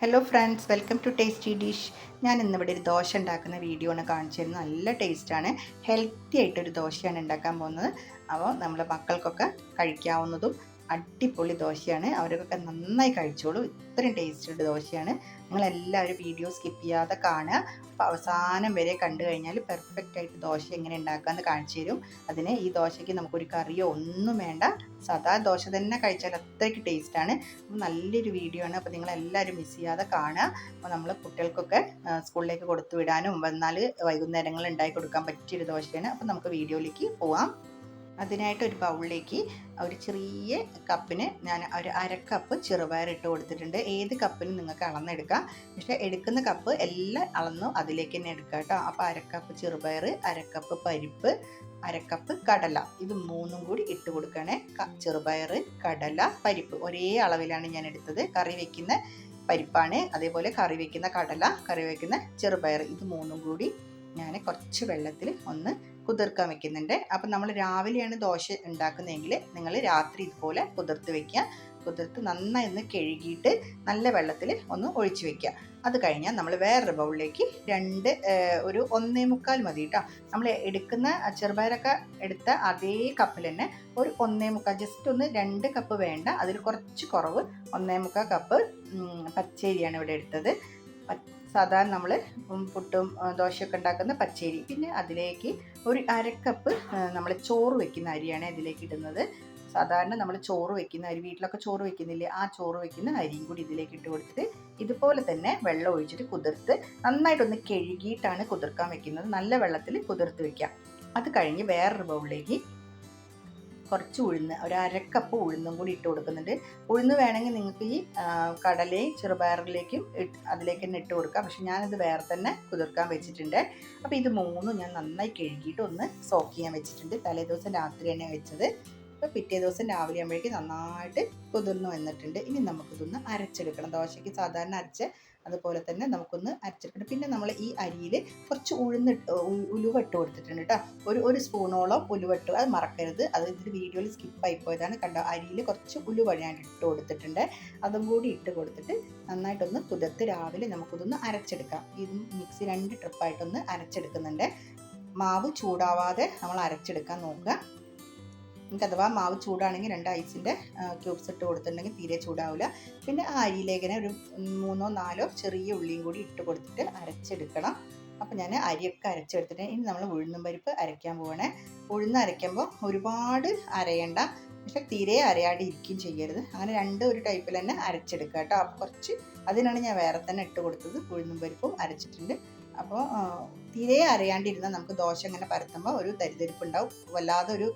Hello friends welcome to tasty dish ഞാൻ ഇന്നിവിടെ ഒരു ദോശ ഉണ്ടാക്കുന്ന വീഡിയോ ആണ് കാണിച്ചു തരുന്നത് നല്ല ടേസ്റ്റാണ് ഹെൽത്തി ആയിട്ടൊരു ദോശയാണ് ഉണ്ടാക്കാൻ പോകുന്നത്. അപ്പോൾ നമ്മളെ മക്കൾക്കൊക്കെ കഴിക്കാവുന്നതും അടിപൊളി ദോശയാണ്. അവരൊക്കെ നന്നായി കഴിച്ചോളൂ. ഇത്രയും ടേസ്റ്റുള്ള ദോശയാണ്. നിങ്ങളെല്ലാവരും വീഡിയോ സ്കിപ്പ് ചെയ്യാതെ കാണുക. അപ്പോൾ അവസാനം വരെ കണ്ടു കഴിഞ്ഞാൽ പെർഫെക്റ്റ് ആയിട്ട് ദോശ എങ്ങനെ ഉണ്ടാക്കാമെന്ന് കാണിച്ചു തരും. അതിന് ഈ ദോശയ്ക്ക് നമുക്കൊരു കറിയോ ഒന്നും വേണ്ട. സാധാ ദോശ തന്നെ കഴിച്ചാൽ അത്രയ്ക്ക് ടേസ്റ്റാണ്. നല്ലൊരു വീഡിയോ ആണ്. അപ്പോൾ നിങ്ങളെല്ലാവരും മിസ് ചെയ്യാതെ കാണുക. അപ്പോൾ നമ്മൾ കുട്ടികൾക്കൊക്കെ സ്കൂളിലേക്ക് കൊടുത്തു വിടാനും വന്നാൽ വൈകുന്നേരങ്ങളിൽ ഉണ്ടാക്കി കൊടുക്കാൻ പറ്റിയൊരു ദോശയാണ്. അപ്പോൾ നമുക്ക് വീഡിയോയിലേക്ക് പോവാം. അതിനായിട്ട് ഒരു ബൗളിലേക്ക് ഒരു ചെറിയ കപ്പിന് ഞാൻ ഒരു അര കപ്പ് ചെറുപയർ ഇട്ട് കൊടുത്തിട്ടുണ്ട്. ഏത് കപ്പിനും നിങ്ങൾക്ക് അളന്നെടുക്കാം. പക്ഷേ എടുക്കുന്ന കപ്പ് എല്ലാം അളന്നു അതിലേക്ക് തന്നെ എടുക്കുക കേട്ടോ. അപ്പോൾ അരക്കപ്പ് ചെറുപയർ അരക്കപ്പ് പരിപ്പ് അരക്കപ്പ് കടല. ഇത് മൂന്നും കൂടി ഇട്ട് കൊടുക്കണേ ചെറുപയർ കടല പരിപ്പ്. ഒരേ അളവിലാണ് ഞാൻ എടുത്തത്. കറി വെക്കുന്ന പരിപ്പാണ്. അതേപോലെ കറി വെക്കുന്ന കടല കറി വെക്കുന്ന ചെറുപയർ. ഇത് മൂന്നും കൂടി ഞാൻ കുറച്ച് വെള്ളത്തിൽ ഒന്ന് കുതിർക്കാൻ വെക്കുന്നുണ്ട്. അപ്പം നമ്മൾ രാവിലെയാണ് ദോശ ഉണ്ടാക്കുന്നതെങ്കിൽ നിങ്ങൾ രാത്രി ഇതുപോലെ കുതിർത്ത് വെക്കുക. കുതിർത്ത് നന്നായി ഒന്ന് കഴുകിയിട്ട് നല്ല വെള്ളത്തിൽ ഒന്ന് ഒഴിച്ച് വെക്കുക. അത് കഴിഞ്ഞാൽ നമ്മൾ വേറൊരു ബൗളിലേക്ക് രണ്ട് ഒരു ഒന്നേ മുക്കാൽ മതി കേട്ടോ നമ്മൾ എടുക്കുന്ന ചെറുപയറൊക്കെ എടുത്ത അതേ കപ്പിൽ തന്നെ ഒരു ഒന്നേ മുക്കാൽ ജസ്റ്റ് ഒന്ന് രണ്ട് കപ്പ് വേണ്ട. അതിൽ കുറച്ച് കുറവ് ഒന്നേ മുക്കാൽ കപ്പ് പച്ചരിയാണ് ഇവിടെ എടുത്തത്. സാധാരണ നമ്മൾ പുട്ടും ദോശയൊക്കെ ഉണ്ടാക്കുന്ന പച്ചരി. പിന്നെ അതിലേക്ക് ഒരു അരക്കപ്പ് നമ്മൾ ചോറ് വെക്കുന്ന അരിയാണ് ഇതിലേക്ക് ഇടുന്നത്. സാധാരണ നമ്മൾ ചോറ് വെക്കുന്ന അരി വീട്ടിലൊക്കെ ചോറ് വെക്കുന്നില്ലേ ആ ചോറ് വെക്കുന്ന അരിയും കൂടി ഇതിലേക്ക് ഇട്ട് കൊടുത്തിട്ട് ഇതുപോലെ തന്നെ വെള്ളം ഒഴിച്ചിട്ട് കുതിർത്ത് നന്നായിട്ടൊന്ന് കഴുകിയിട്ടാണ് കുതിർക്കാൻ വെക്കുന്നത്. നല്ല വെള്ളത്തിൽ കുതിർത്ത് വെക്കാം അത് കഴിഞ്ഞ് വേറൊരു ബൗളിലേക്ക് കുറച്ച് ഉഴുന്ന് ഒരു അരക്കപ്പ് ഉഴുന്നും കൂടി ഇട്ട് കൊടുക്കുന്നുണ്ട്. ഉഴുന്ന് വേണമെങ്കിൽ നിങ്ങൾക്ക് ഈ കടലയും ചെറുപയറിലേക്കും ഇട്ട് അതിലേക്ക് തന്നെ ഇട്ട് കൊടുക്കാം. പക്ഷെ ഞാനിത് വേറെ തന്നെ കുതിർക്കാൻ വെച്ചിട്ടുണ്ട്. അപ്പോൾ ഇത് മൂന്നും ഞാൻ നന്നായി കഴുകിയിട്ട് ഒന്ന് സോക്ക് ചെയ്യാൻ വെച്ചിട്ടുണ്ട്. തലേ ദിവസം രാത്രി തന്നെ വെച്ചത്. അപ്പോൾ പിറ്റേ ദിവസം രാവിലെ ആകുമ്പോഴേക്കും നന്നായിട്ട് കുതിർന്ന് വന്നിട്ടുണ്ട്. ഇനി നമുക്കിതൊന്ന് അരച്ചെടുക്കണം. ദോശയ്ക്ക് സാധാരണ അരച്ച് അതുപോലെ തന്നെ നമുക്കൊന്ന് അരച്ചെടുക്കണം. പിന്നെ നമ്മൾ ഈ അരിയിൽ കുറച്ച് ഉഴുന്നിട്ട് ഉ- ഉലുവ ഇട്ട് കൊടുത്തിട്ടുണ്ട് കേട്ടോ ഒരു ഒരു സ്പൂണോളം ഉലുവ ഇട്ട്. അത് മറക്കരുത്. അത് ഇതിൽ വീഡിയോയിൽ സ്കിപ്പ് ആയിപ്പോയതാണ്. കണ്ടോ? അരിയിൽ കുറച്ച് ഉലുവ ഞാൻ ഇട്ട് കൊടുത്തിട്ടുണ്ട്. അതും കൂടി ഇട്ട് കൊടുത്തിട്ട് നന്നായിട്ടൊന്ന് കുതിർത്ത് രാവിലെ നമുക്കിതൊന്ന് അരച്ചെടുക്കാം. ഇത് മിക്സി രണ്ട് ട്രിപ്പായിട്ടൊന്ന് അരച്ചെടുക്കുന്നുണ്ട്. മാവ് ചൂടാവാതെ നമ്മൾ അരച്ചെടുക്കാൻ നോക്കുക. നിങ്ങൾക്ക് അഥവാ മാവ് ചൂടാണെങ്കിൽ രണ്ട് ഐസിന്റെ ക്യൂബ്സ് ഇട്ട് കൊടുത്തിട്ടുണ്ടെങ്കിൽ തീരെ ചൂടാവില്ല പിന്നെ ആ അരിയിലേക്കിനെ ഒരു മൂന്നോ നാലോ ചെറിയ ഉള്ളിയും കൂടി ഇട്ട് കൊടുത്തിട്ട് അരച്ചെടുക്കണം. അപ്പോൾ ഞാൻ അരിയൊക്കെ അരച്ചെടുത്തിട്ട് ഇനി നമ്മൾ ഉഴുന്നും പരിപ്പ് അരയ്ക്കാൻ പോകണേ ഉഴുന്ന് അരയ്ക്കുമ്പോൾ ഒരുപാട് അരയേണ്ട പക്ഷെ തീരെ അരയാതെ ഇരിക്കുകയും ചെയ്യരുത്. അങ്ങനെ രണ്ട് ഒരു ടൈപ്പിൽ തന്നെ അരച്ചെടുക്കുക കേട്ടോ. കുറച്ച് അതിനാണ് ഞാൻ വേറെ തന്നെ ഇട്ട് കൊടുത്തത്. ഉഴുന്നും പരിപ്പും അരച്ചിട്ടുണ്ട്. അപ്പോൾ തീരെ അറിയാണ്ടിരുന്ന നമുക്ക് ദോശ ഇങ്ങനെ പരത്തുമ്പോൾ ഒരു തരിതരിപ്പ് ഉണ്ടാവും വല്ലാതെ ഒരു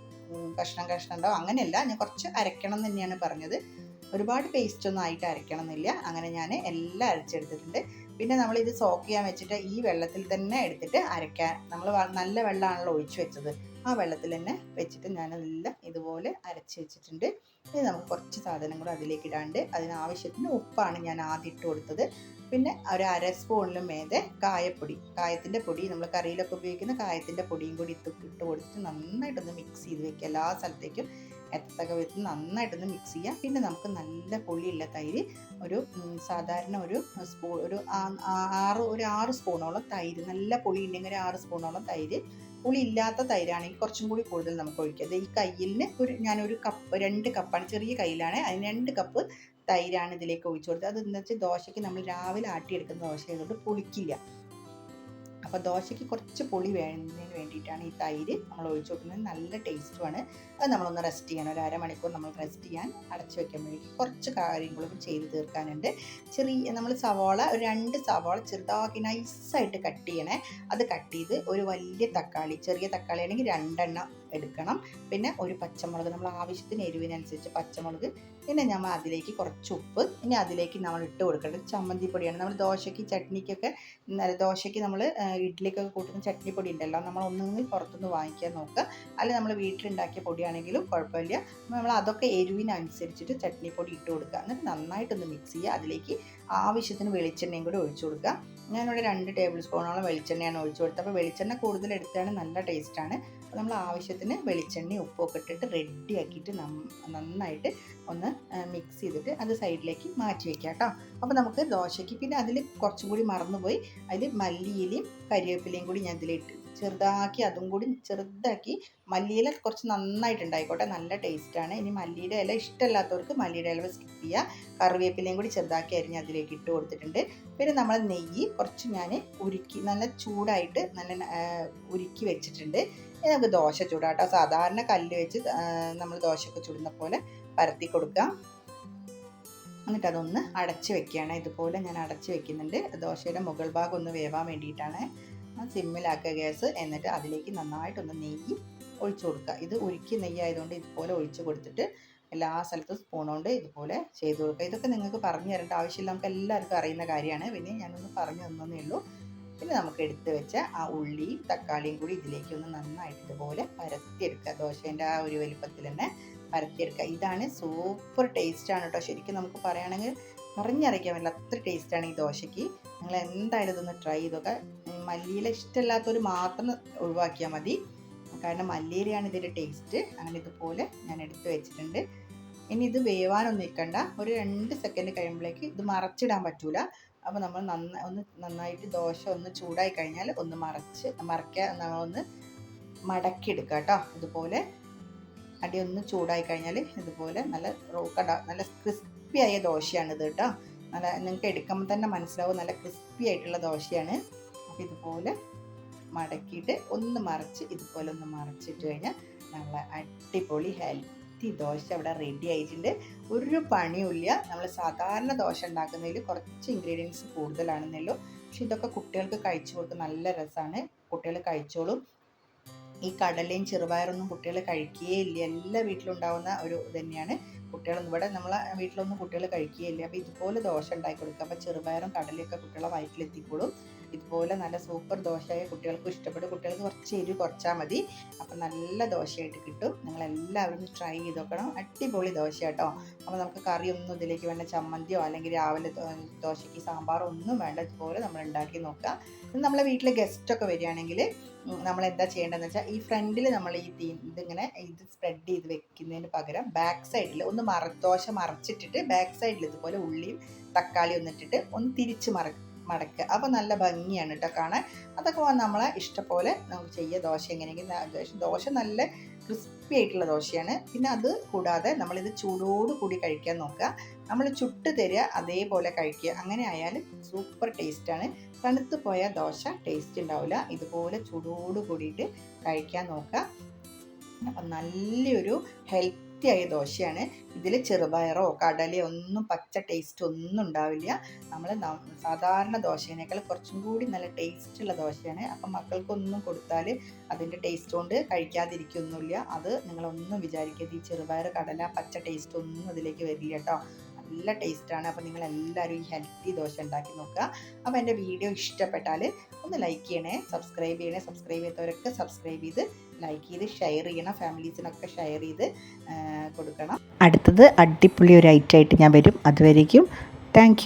കഷ്ണം കഷ്ണം ഉണ്ടാവും അങ്ങനെയല്ല ഞാൻ കുറച്ച് അരയ്ക്കണം എന്ന് തന്നെയാണ് പറഞ്ഞത്. ഒരുപാട് പേസ്റ്റ് ഒന്നും ആയിട്ട് അരയ്ക്കണം എന്നില്ല അങ്ങനെ ഞാൻ എല്ലാം അരച്ചെടുത്തിട്ടുണ്ട്. പിന്നെ നമ്മൾ ഇത് സോക്ക് ചെയ്യാൻ വെച്ചിട്ട് ഈ വെള്ളത്തിൽ തന്നെ എടുത്തിട്ട് അരയ്ക്കാൻ നമ്മൾ നല്ല വെള്ളമാണല്ലോ ഒഴിച്ചു വെച്ചത്. ആ വെള്ളത്തിൽ തന്നെ വെച്ചിട്ട് ഞാനതെല്ലാം ഇതുപോലെ അരച്ച് വെച്ചിട്ടുണ്ട്. ഇനി നമുക്ക് കുറച്ച് സാധനം കൂടെ അതിലേക്ക് ഇടാണ്ട് അതിനാവശ്യത്തിന് ഉപ്പാണ് ഞാൻ ആദ്യം ഇട്ട് കൊടുത്തത്. പിന്നെ ഒരു അര സ്പൂണിലും മേതെ കായപ്പൊടി കായത്തിന്റെ പൊടി നമ്മൾ കറിയിലൊക്കെ ഉപയോഗിക്കുന്ന കായത്തിന്റെ പൊടിയും കൂടി ഇട്ട് ഇട്ട് കൊടുത്തിട്ട് നന്നായിട്ടൊന്ന് മിക്സ് ചെയ്ത് വെക്കുക എല്ലാ സ്ഥലത്തേക്കും. എത്തക്ക വിധത്തിൽ നന്നായിട്ടൊന്ന് മിക്സ് ചെയ്യാം. പിന്നെ നമുക്ക് നല്ല പുളിയുള്ള തൈര് ഒരു സാധാരണ ഒരു സ്പൂൺ ഒരു ആറ് ഒരു ആറ് സ്പൂണോളം തൈര് നല്ല പുളി ഉണ്ടെങ്കിൽ ഒരു ആറ് സ്പൂണോളം തൈര്. പുളി ഇല്ലാത്ത തൈരാണെങ്കിൽ കുറച്ചും കൂടി കൂടുതൽ നമുക്ക് ഒഴിക്കാം. ഈ കയ്യിലിന് ഒരു ഞാനൊരു കപ്പ് രണ്ട് കപ്പാണ് ചെറിയ കയ്യിലാണ്. അതിന് രണ്ട് കപ്പ് തൈരാണ് ഇതിലേക്ക് ഒഴിച്ചു കൊടുത്തത്. അത് എന്താ വെച്ചാൽ ദോശയ്ക്ക് നമ്മൾ രാവിലെ ആട്ടിയെടുക്കുന്ന ദോശ ആയതുകൊണ്ട് പുളിക്കില്ല. അപ്പോൾ ദോശയ്ക്ക് കുറച്ച് പുളി വേണ്ടതിന് വേണ്ടിയിട്ടാണ് ഈ തൈര് നമ്മൾ ഒഴിച്ചു കൊടുക്കുന്നത്. നല്ല ടേസ്റ്റുമാണ് അത് നമ്മളൊന്ന് റെസ്റ്റ് ചെയ്യണം. ഒരു അരമണിക്കൂർ നമ്മൾ റെസ്റ്റ് ചെയ്യാൻ അടച്ചു വേണ്ടി കുറച്ച് കാര്യങ്ങളും ചെയ്ത് തീർക്കാനുണ്ട്. ചെറിയ നമ്മൾ സവാള ഒരു രണ്ട് സവാള ചെറുതാക്കി നൈസായിട്ട് കട്ട് ചെയ്യണേ. അത് കട്ട് ചെയ്ത് ഒരു വലിയ തക്കാളി ചെറിയ തക്കാളി ആണെങ്കിൽ രണ്ടെണ്ണം എടുക്കണം. പിന്നെ ഒരു പച്ചമുളക് നമ്മൾ ആവശ്യത്തിന് എരിവിനനുസരിച്ച് പച്ചമുളക് പിന്നെ നമ്മൾ അതിലേക്ക് കുറച്ച് ഉപ്പ് ഇനി അതിലേക്ക് നമ്മൾ ഇട്ട് കൊടുക്കേണ്ടത് ചമ്മന്തിപ്പൊടിയാണ്. നമ്മൾ ദോശയ്ക്ക് ചട്നിക്കൊക്കെ ദോശയ്ക്ക് നമ്മൾ ഇഡ്ഡലിക്കൊക്കെ കൂട്ടുന്ന ചട്നി പൊടി ഉണ്ടല്ലോ നമ്മൾ ഒന്നുകിൽ പുറത്തുനിന്ന് വാങ്ങിക്കാൻ നോക്കുക. അല്ലെങ്കിൽ നമ്മൾ വീട്ടിലുണ്ടാക്കിയ പൊടിയാണെങ്കിലും കുഴപ്പമില്ല. നമ്മൾ അതൊക്കെ എരിവിനനുസരിച്ചിട്ട് ചട്നി പൊടി ഇട്ട് കൊടുക്കുക. എന്നിട്ട് നന്നായിട്ടൊന്ന് മിക്സ് ചെയ്യുക. അതിലേക്ക് ആവശ്യത്തിന് വെളിച്ചെണ്ണയും കൂടി ഒഴിച്ചു കൊടുക്കുക. ഞാനിവിടെ രണ്ട് ടേബിൾ സ്പൂണോളം വെളിച്ചെണ്ണയാണ് ഒഴിച്ചു കൊടുത്തത്. അപ്പോൾ വെളിച്ചെണ്ണ കൂടുതൽ എടുത്താണ് നല്ല ടേസ്റ്റാണ് അപ്പോൾ നമ്മൾ ആവശ്യത്തിന് വെളിച്ചെണ്ണയും ഉപ്പൊക്കെ ഇട്ടിട്ട് റെഡി ആക്കിയിട്ട് നന്നായിട്ട് ഒന്ന് മിക്സ് ചെയ്തിട്ട് അത് സൈഡിലേക്ക് മാറ്റി വെക്കാം കേട്ടോ. അപ്പോൾ നമുക്ക് ദോശയ്ക്ക് പിന്നെ അതിൽ കുറച്ചും കൂടി മറന്നുപോയി. അതിൽ മല്ലിയിലയും കരിവേപ്പിലയും കൂടി ഞാൻ ഇതിലിട്ട് ചെറുതാക്കി അതും കൂടി ചെറുതാക്കി മല്ലിയില കുറച്ച് നന്നായിട്ട് ഉണ്ടായിക്കോട്ടെ നല്ല ടേസ്റ്റാണ് ഇനി മല്ലിയുടെ ഇല ഇഷ്ടമല്ലാത്തവർക്ക് മല്ലിയുടെ ഇല സ്കിപ്പ് ചെയ്യുക കറിവേപ്പിലയും കൂടി ചെറുതാക്കി അരിഞ്ഞ് അതിലേക്ക് ഇട്ട് കൊടുത്തിട്ടുണ്ട്. പിന്നെ നമ്മൾ നെയ്യ് കുറച്ച് ഞാൻ ഉരുക്കി നല്ല ചൂടായിട്ട് നല്ല ഉരുക്കി വെച്ചിട്ടുണ്ട്. ഇനി നമുക്ക് ദോശ ചൂടാട്ടോ. സാധാരണ കല്ല് വെച്ച് നമ്മൾ ദോശയൊക്കെ ചുടുന്ന പോലെ പരത്തി കൊടുക്കാം. എന്നിട്ട് അതൊന്ന് അടച്ച് വെക്കുകയാണ്. ഇതുപോലെ ഞാൻ അടച്ച് വെക്കുന്നുണ്ട്. ദോശയുടെ മുകൾ ഭാഗം ഒന്ന് വേവാൻ വേണ്ടിയിട്ടാണ്. സിമ്മിലാക്കുക ഗ്യാസ്. എന്നിട്ട് അതിലേക്ക് നന്നായിട്ടൊന്ന് നെയ്യ് ഒഴിച്ചു കൊടുക്കുക. ഇത് ഉരുക്കി നെയ്യായതുകൊണ്ട് ഇതുപോലെ ഒഴിച്ചു കൊടുത്തിട്ട് എല്ലാ സ്ഥലത്തും സ്പൂൺ കൊണ്ട് ഇതുപോലെ ചെയ്തു കൊടുക്കുക. ഇതൊക്കെ നിങ്ങൾക്ക് പറഞ്ഞു തരേണ്ട ആവശ്യമില്ല. നമുക്ക് എല്ലാവർക്കും അറിയുന്ന കാര്യമാണ്. പിന്നെ ഞാനൊന്ന് പറഞ്ഞു തന്നേ ഉള്ളൂ. പിന്നെ നമുക്ക് എടുത്ത് വെച്ച ആ ഉള്ളിയും തക്കാളിയും കൂടി ഇതിലേക്ക് ഒന്ന് നന്നായിട്ട് ഇതുപോലെ പരത്തിയെടുക്കുക. ദോശേന്റെ ആ ഒരു വലിപ്പത്തിൽ തന്നെ പരത്തിയെടുക്കുക. ഇതാണ് സൂപ്പർ ടേസ്റ്റാണ് കേട്ടോ. ശരിക്കും നമുക്ക് പറയുകയാണെങ്കിൽ പറഞ്ഞറിയിക്കാൻ പറ്റില്ല. അത്ര ടേസ്റ്റാണ് ഈ ദോശയ്ക്ക്. നിങ്ങൾ എന്തായാലും ഇതൊന്ന് ട്രൈ ചെയ്തൊക്കെ മല്ലിയില ഇഷ്ടമില്ലാത്തവർ മാത്രം ഒഴിവാക്കിയാൽ മതി. കാരണം മല്ലിയിലയാണ് ഇതിന്റെ ടേസ്റ്റ് അങ്ങനെ ഇതുപോലെ ഞാൻ എടുത്തു വെച്ചിട്ടുണ്ട്. ഇനി ഇത് വേവാനൊന്നും നിൽക്കണ്ട ഒരു രണ്ട് സെക്കൻഡ് കഴിയുമ്പോഴേക്ക് ഇത് മറച്ചിടാൻ പറ്റൂല. അപ്പോൾ നമ്മൾ നന്നായി ഒന്ന് നന്നായിട്ട് ദോശ ഒന്ന് ചൂടായി കഴിഞ്ഞാൽ ഒന്ന് മറച്ച് മറയ്ക്കുക ഒന്ന് മടക്കിയെടുക്കുക കേട്ടോ. ഇതുപോലെ അടി ഒന്ന് ചൂടായി കഴിഞ്ഞാൽ ഇതുപോലെ നല്ല റോക്കട നല്ല ക്രിസ്പിയായ ദോശയാണ് ഇത് കേട്ടോ. നല്ല നിങ്ങൾക്ക് എടുക്കുമ്പോൾ തന്നെ മനസ്സിലാവും. നല്ല ക്രിസ്പി ആയിട്ടുള്ള ദോശയാണ്. അപ്പോൾ ഇതുപോലെ മടക്കിയിട്ട് ഒന്ന് മറിച്ച് ഇതുപോലെ ഒന്ന് മറിച്ചിട്ട് കഴിഞ്ഞാൽ നമ്മൾ അടിപൊളി ഹെൽത്തി ദോശ ഇവിടെ റെഡി ആയിട്ടുണ്ട്. ഒരു പണിയുമില്ല. നമ്മൾ സാധാരണ ദോശ ഉണ്ടാക്കുന്നതിൽ കുറച്ച് ഇൻഗ്രീഡിയൻസ് കൂടുതലാണെന്നല്ലോ പക്ഷെ ഇതൊക്കെ കുട്ടികൾക്ക് കഴിച്ചു കൊടുക്കും നല്ല രസമാണ്. കുട്ടികൾ കഴിച്ചോളും. ഈ കടലയും ചെറുപയറൊന്നും കുട്ടികൾ കഴിക്കുകയില്ല എല്ലാ വീട്ടിലും ഉണ്ടാകുന്ന ഒരു തന്നെയാണ്. കുട്ടികളൊന്നും ഇവിടെ നമ്മളെ വീട്ടിലൊന്നും കുട്ടികൾ കഴിക്കുകയില്ല അപ്പോൾ ഇതുപോലെ ദോശ ഉണ്ടാക്കി കൊടുക്കുക. അപ്പോൾ ചെറുപയറും കടലയൊക്കെ കുട്ടികളെ വയറ്റിലെത്തിക്കോളും. ഇതുപോലെ നല്ല സൂപ്പർ ദോശയായ കുട്ടികൾക്ക് ഇഷ്ടപ്പെടും. കുട്ടികൾക്ക് കുറച്ച് എരിവ് കുറച്ചാൽ മതി. അപ്പം നല്ല ദോശയായിട്ട് കിട്ടും. നിങ്ങൾ എല്ലാവരും ട്രൈ ചെയ്ത് നോക്കണം. അടിപൊളി ദോശ കേട്ടോ അപ്പോൾ നമുക്ക് കറിയൊന്നും ഇതിലേക്ക് വേണ്ട. ചമ്മന്തിയോ അല്ലെങ്കിൽ രാവിലെ ദോശയ്ക്ക് സാമ്പാറോ ഒന്നും വേണ്ട. ഇതുപോലെ നമ്മൾ ഉണ്ടാക്കി നോക്കാം നമ്മളെ വീട്ടിൽ ഗസ്റ്റൊക്കെ വരികയാണെങ്കിൽ നമ്മൾ എന്താ ചെയ്യേണ്ടതെന്ന് വെച്ചാൽ ഈ ഫ്രണ്ടിൽ നമ്മൾ ഈ തീ ഇതിങ്ങനെ ഇത് സ്പ്രെഡ് ചെയ്ത് വെക്കുന്നതിന് പകരം ബാക്ക് സൈഡിൽ ഒന്ന് മറ ദോശ മറച്ചിട്ടിട്ട് ബാക്ക് സൈഡിൽ ഇതുപോലെ ഉള്ളിയും തക്കാളിയും ഒന്നിട്ടിട്ട് ഒന്ന് തിരിച്ച് മറ മടക്കുക അപ്പോൾ നല്ല ഭംഗിയാണ് കേട്ടോ കാണാൻ. അതൊക്കെ നമ്മളെ ഇഷ്ടപോലെ നമുക്ക് ചെയ്യുക ദോശ എങ്ങനെയെങ്കിലും ദോശ നല്ല ക്രിസ്പി ആയിട്ടുള്ള ദോശയാണ്. പിന്നെ അത് കൂടാതെ നമ്മളിത് ചൂടോട് കൂടി കഴിക്കാൻ നോക്കുക. നമ്മൾ ചുട്ട് തരിക അതേപോലെ കഴിക്കുക. അങ്ങനെ ആയാലും സൂപ്പർ ടേസ്റ്റാണ് തണുത്ത് പോയ ദോശ ടേസ്റ്റ് ഉണ്ടാവില്ല. ഇതുപോലെ ചൂടോട് കൂടിയിട്ട് കഴിക്കാൻ നോക്കുക. അപ്പം നല്ലൊരു ഹെൽത്ത് വൃത്തിയായ ദോശയാണ്. ഇതിൽ ചെറുപയറോ കടലയോ ഒന്നും പച്ച ടേസ്റ്റ് ഒന്നും ഉണ്ടാവില്ല. നമ്മൾ സാധാരണ ദോശേനേക്കാൾ കുറച്ചും കൂടി നല്ല ടേസ്റ്റുള്ള ദോശയാണ്. അപ്പം മക്കൾക്കൊന്നും കൊടുത്താൽ അതിന്റെ ടേസ്റ്റ് കൊണ്ട് കഴിക്കാതിരിക്കൊന്നുമില്ല. അത് നിങ്ങളൊന്നും വിചാരിക്കരുത്. ഈ ചെറുപയർ കടല പച്ച ടേസ്റ്റ് ഒന്നും അതിലേക്ക് വരില്ല കേട്ടോ നല്ല ടേസ്റ്റാണ്. അപ്പോൾ നിങ്ങൾ എല്ലാവരും ഈ ഹെൽത്തി ദോശ ഉണ്ടാക്കി നോക്കുക. അപ്പോൾ എന്റെ വീഡിയോ ഇഷ്ടപ്പെട്ടാൽ ഒന്ന് ലൈക്ക് ചെയ്യണേ സബ്സ്ക്രൈബ് ചെയ്യണേ സബ്സ്ക്രൈബ് ചെയ്തവരൊക്കെ സബ്സ്ക്രൈബ് ചെയ്ത് ലൈക്ക് ചെയ്ത് ഷെയർ ചെയ്യണം ഫാമിലീസിനൊക്കെ ഷെയർ ചെയ്ത് കൊടുക്കണം. അടുത്തത് അടിപൊളി ഒരു ഐറ്റമായിട്ട് ഞാൻ വരും. അതുവരേക്കും താങ്ക്